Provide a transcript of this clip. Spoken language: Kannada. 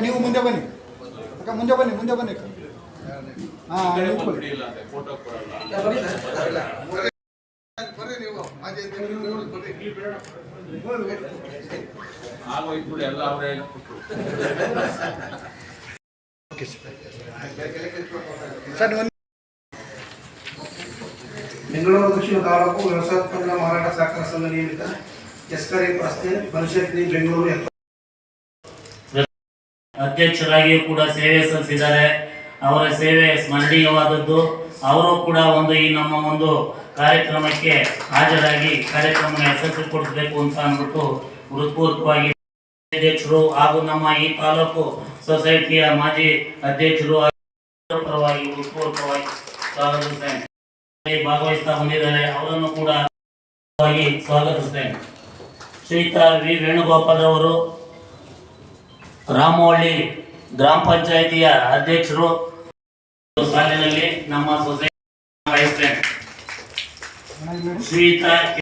ನೀವು ಮುಂದೆ ಮುಂದೆ ಬನ್ನಿ. ಅಕ್ಕ ಮುಂದೆ ಬನ್ನಿ ಮುಂದೆ ಬನ್ನಿ ಹಾಂ ಫೋಟೋ ಕೊಡಲ್ಲ ಆಗೋಯ್ತು ಎಲ್ಲ ಅವರೇ ಬೆಂಗಳೂರು ದಕ್ಷಿಣ ತಾಲೂಕು ವ್ಯವಸಾಯೋತ್ಪನ್ನ ಮಾರಾಟ ಸಹಕಾರ ಸಂಘ ನಿಯಮಿತ ಎಸ್ಕರಿ ರಸ್ತೆ ಪರಿಷತ್ ಬೆಂಗಳೂರು ಅಧ್ಯಕ್ಷರಾಗಿ ಕೂಡ ಸೇವೆ ಸಲ್ಲಿಸಿದ್ದಾರೆ. ಅವರ ಸೇವೆ ಸ್ಮರಣೀಯವಾದದ್ದು. ಅವರು ಕೂಡ ಒಂದು ಈ ನಮ್ಮ ಒಂದು ಕಾರ್ಯಕ್ರಮಕ್ಕೆ ಹಾಜರಾಗಿ ಕಾರ್ಯಕ್ರಮ ಯಶಸ್ವಿಗೊಳಿಸಬೇಕು ಅಂತ ಅಂದ್ಬಿಟ್ಟು ಹೃತ್ಪೂರ್ವಕವಾಗಿ ಅಧ್ಯಕ್ಷರು ಹಾಗೂ ನಮ್ಮ ಈ ತಾಲೂಕು ಸೊಸೈಟಿಯ ಮಾಜಿ ಅಧ್ಯಕ್ಷರು ಪರವಾಗಿ ಹೃತ್ಪೂರ್ವಕವಾಗಿ ಸ್ವಾಗತಿಸ್ತೇನೆ. ಭಾಗವಹಿಸ್ತಾ ಬಂದಿದ್ದಾರೆ. ಅವರನ್ನು ಕೂಡ ವಾಗಿ ಸ್ವಾಗತಿಸ್ತೇನೆ. ಶ್ರೀತ ವಿ. ವೇಣುಗೋಪಾಲ್ ಅವರು, ರಾಮವಳ್ಳಿ ಗ್ರಾಮ ಪಂಚಾಯಿತಿಯ ಅಧ್ಯಕ್ಷರು. ಸಾಲಿನಲ್ಲಿ ನಮ್ಮ ಸೊಸೈಟಿ Cita